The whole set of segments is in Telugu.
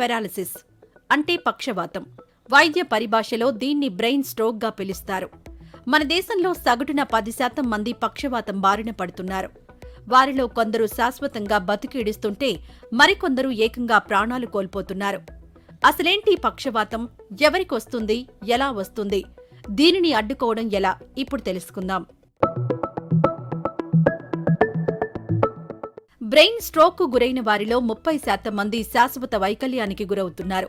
పెరాలసిస్ అంటే పక్షవాతం. వైద్య పరిభాషలో దీన్ని బ్రెయిన్ స్ట్రోక్గా పిలుస్తారు. మన దేశంలో సగటున పది శాతం మంది పక్షవాతం బారిన పడుతున్నారు. వారిలో కొందరు శాశ్వతంగా బతికిడుస్తుంటే మరికొందరు ఏకంగా ప్రాణాలు కోల్పోతున్నారు. అసలేంటి పక్షవాతం? ఎవరికొస్తుంది ఎలా వస్తుంది? దీనిని అడ్డుకోవడం ఎలా? ఇప్పుడు తెలుసుకుందాం. బ్రెయిన్ స్ట్రోక్కు గురైన వారిలో ముప్పై శాతం మంది శాశ్వత వైకల్యానికి గురవుతున్నారు.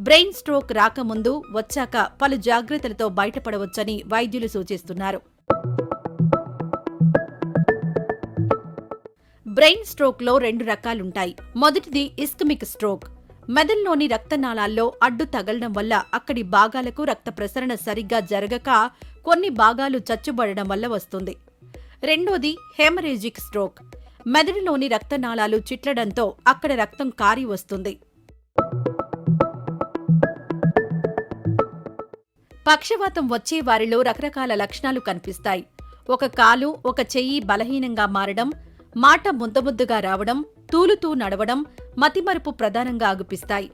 బ్రెయిన్ స్ట్రోక్ రాకముందు వచ్చాక పలు జాగ్రత్తలతో బయటపడవచ్చని వైద్యులు సూచిస్తున్నారు. బ్రెయిన్ స్ట్రోక్లో రెండు రకాలుంటాయి. మొదటిది ఇస్కమిక్ స్ట్రోక్. మెదడులోని రక్తనాళాల్లో అడ్డు తగలడం వల్ల అక్కడి భాగాలకు రక్త ప్రసరణ సరిగ్గా జరగక కొన్ని భాగాలు చచ్చుబడడం వల్ల వస్తుంది. రెండోది హెమరేజిక్ స్ట్రోక్. మెదడులోని రక్తనాళాలు చిట్లడంతో అక్కడ రక్తం కారి వస్తుంది. పక్షవాతం వచ్చే వారిలో రకరకాల లక్షణాలు కనిపిస్తాయి. ఒక కాలు ఒక చెయ్యి బలహీనంగా మారడం మాట ముద్దముద్దుగా రావడం తూలుతూ నడవడం మతిమరుపు ప్రధానంగా ఆగుపిస్తాయి.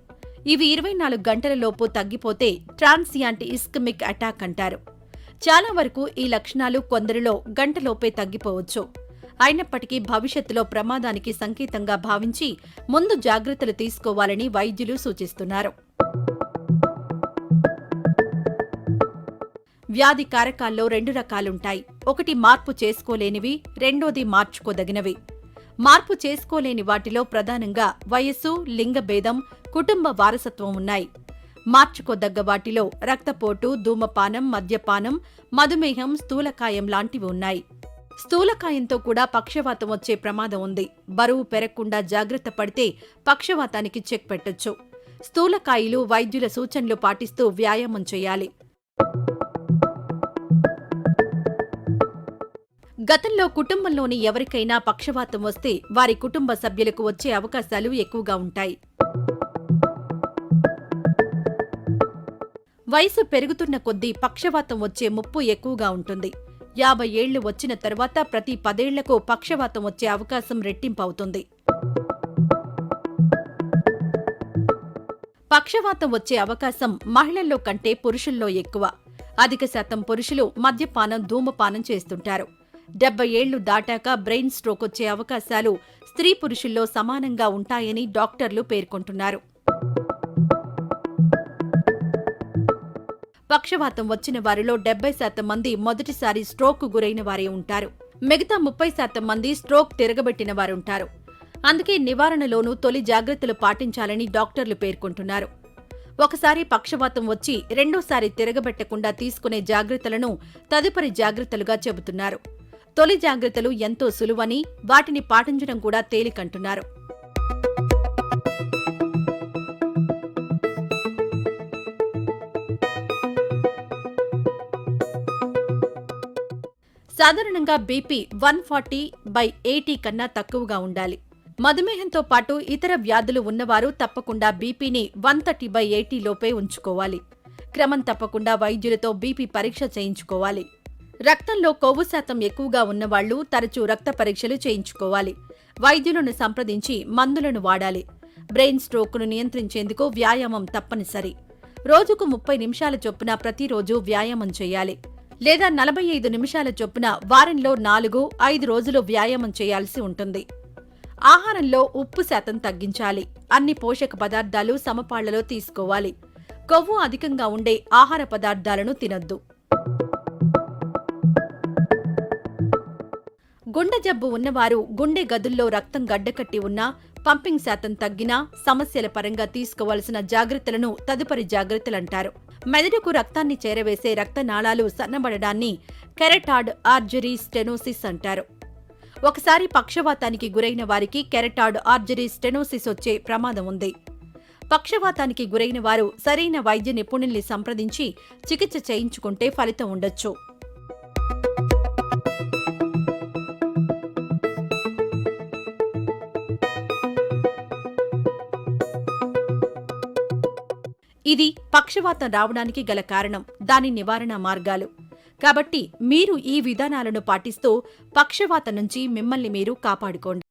ఇవి ఇరవై నాలుగు గంటలలోపు తగ్గిపోతే ట్రాన్సియాంట్ ఇస్కమిక్ అటాక్ అంటారు. చాలా వరకు ఈ లక్షణాలు కొందరిలో గంటలోపే తగ్గిపోవచ్చు. అయినప్పటికీ భవిష్యత్తులో ప్రమాదానికి సంకేతంగా భావించి ముందు జాగ్రత్తలు తీసుకోవాలని వైద్యులు సూచిస్తున్నారు. వ్యాధి కారకాల్లో రెండు రకాలుంటాయి. ఒకటి మార్పు చేసుకోలేనివి రెండోది మార్చుకోదగినవి. మార్పు చేసుకోలేని వాటిలో ప్రధానంగా వయస్సు లింగభేదం కుటుంబ వారసత్వం ఉన్నాయి. మార్చుకోదగ్గ వాటిలో రక్తపోటు ధూమపానం మద్యపానం మధుమేహం స్థూలకాయం లాంటివి ఉన్నాయి. స్థూలకాయంతో కూడా పక్షవాతం వచ్చే ప్రమాదం ఉంది. బరువు పెరగకుండా జాగ్రత్త పడితే పక్షవాతానికి చెక్ పెట్టొచ్చు. స్థూలకాయలు వైద్యుల సూచనలు పాటిస్తూ వ్యాయామం చేయాలి. గతంలో కుటుంబంలోని ఎవరికైనా పక్షవాతం వస్తే వారి కుటుంబ సభ్యులకు వచ్చే అవకాశాలు ఎక్కువగా ఉంటాయి. వయసు పెరుగుతున్న కొద్దీ పక్షవాతం వచ్చే ముప్పు ఎక్కువగా ఉంటుంది. యాభై ఏళ్ళు వచ్చిన తర్వాత ప్రతి పదేళ్ళకు పక్షవాతం వచ్చే అవకాశం రెట్టింపవుతుంది. పక్షవాతం వచ్చే అవకాశం మహిళల్లో కంటే పురుషుల్లో ఎక్కువ. అధిక శాతం పురుషులు మద్యపానం ధూమపానం చేస్తుంటారు. డెబ్బై ఏళ్ళు దాటాక బ్రెయిన్ స్ట్రోక్ వచ్చే అవకాశాలు స్త్రీ పురుషుల్లో సమానంగా ఉంటాయని డాక్టర్లు పేర్కొంటున్నారు. పక్షవాతం వచ్చిన వారిలో డెబ్బై శాతం మంది మొదటిసారి స్ట్రోక్ గురైన వారే ఉంటారు. మిగతా ముప్పై శాతం మంది స్ట్రోక్ తిరగబెట్టిన వారుంటారు. అందుకే నివారణలోనూ తొలి జాగ్రత్తలు పాటించాలని డాక్టర్లు పేర్కొంటున్నారు. ఒకసారి పక్షవాతం వచ్చి రెండోసారి తిరగబెట్టకుండా తీసుకునే జాగ్రత్తలను తదుపరి జాగ్రత్తలుగా చెబుతున్నారు. తొలి జాగ్రత్తలు ఎంతో సులువని వాటిని పాటించడం కూడా తేలికంటున్నారు. సాధారణంగా BP one forty by eighty కన్నా తక్కువగా ఉండాలి. మధుమేహంతో పాటు ఇతర వ్యాధులు ఉన్నవారు తప్పకుండా బీపీని వన్ థర్టీ బై ఎయిటీ లోపే ఉంచుకోవాలి. క్రమం తప్పకుండా వైద్యులతో బీపీ పరీక్ష చేయించుకోవాలి. రక్తంలో కొవ్వు శాతం ఎక్కువగా ఉన్నవాళ్ళు తరచూ రక్త పరీక్షలు చేయించుకోవాలి. వైద్యులను సంప్రదించి మందులను వాడాలి. బ్రెయిన్ స్ట్రోక్ను నియంత్రించేందుకు వ్యాయామం తప్పనిసరి. రోజుకు ముప్పై నిమిషాల చొప్పున ప్రతిరోజు వ్యాయామం చేయాలి. లేదా నలభై ఐదు నిమిషాల చొప్పున వారంలో నాలుగు ఐదు రోజులు వ్యాయామం చేయాల్సి ఉంటుంది. ఆహారంలో ఉప్పు శాతం తగ్గించాలి. అన్ని పోషక పదార్థాలు సమపాళ్ళలో తీసుకోవాలి. కొవ్వు అధికంగా ఉండే ఆహార పదార్థాలను తినొద్దు. గుండె జబ్బు ఉన్నవారు గుండె గదుల్లో రక్తం గడ్డకట్టి ఉన్నా పంపింగ్ శాతం తగ్గినా సమస్యల పరంగా తీసుకోవాల్సిన జాగ్రత్తలను తదుపరి జాగ్రత్తలంటారు. మెదడుకు రక్తాన్ని చేరవేసే రక్తనాళాలు సన్నబడడాన్ని కెరటాడ్ ఆర్జరీ స్టెనోసిస్ అంటారు. ఒకసారి పక్షవాతానికి గురైన వారికి కెరటాడ్ ఆర్జరీ స్టెనోసిస్ వచ్చే ప్రమాదం ఉంది. పక్షవాతానికి గురైన వారు సరైన వైద్య నిపుణుల్ని సంప్రదించి చికిత్స చేయించుకుంటే ఫలితం ఉండొచ్చు. ఇది పక్షవాతం రావడానికి గల కారణం. దాని నివారణ మార్గాలు. కాబట్టి మీరు ఈ విధానాలను పాటిస్తూ పక్షవాత నుంచి మిమ్మల్ని మీరు కాపాడుకోండి.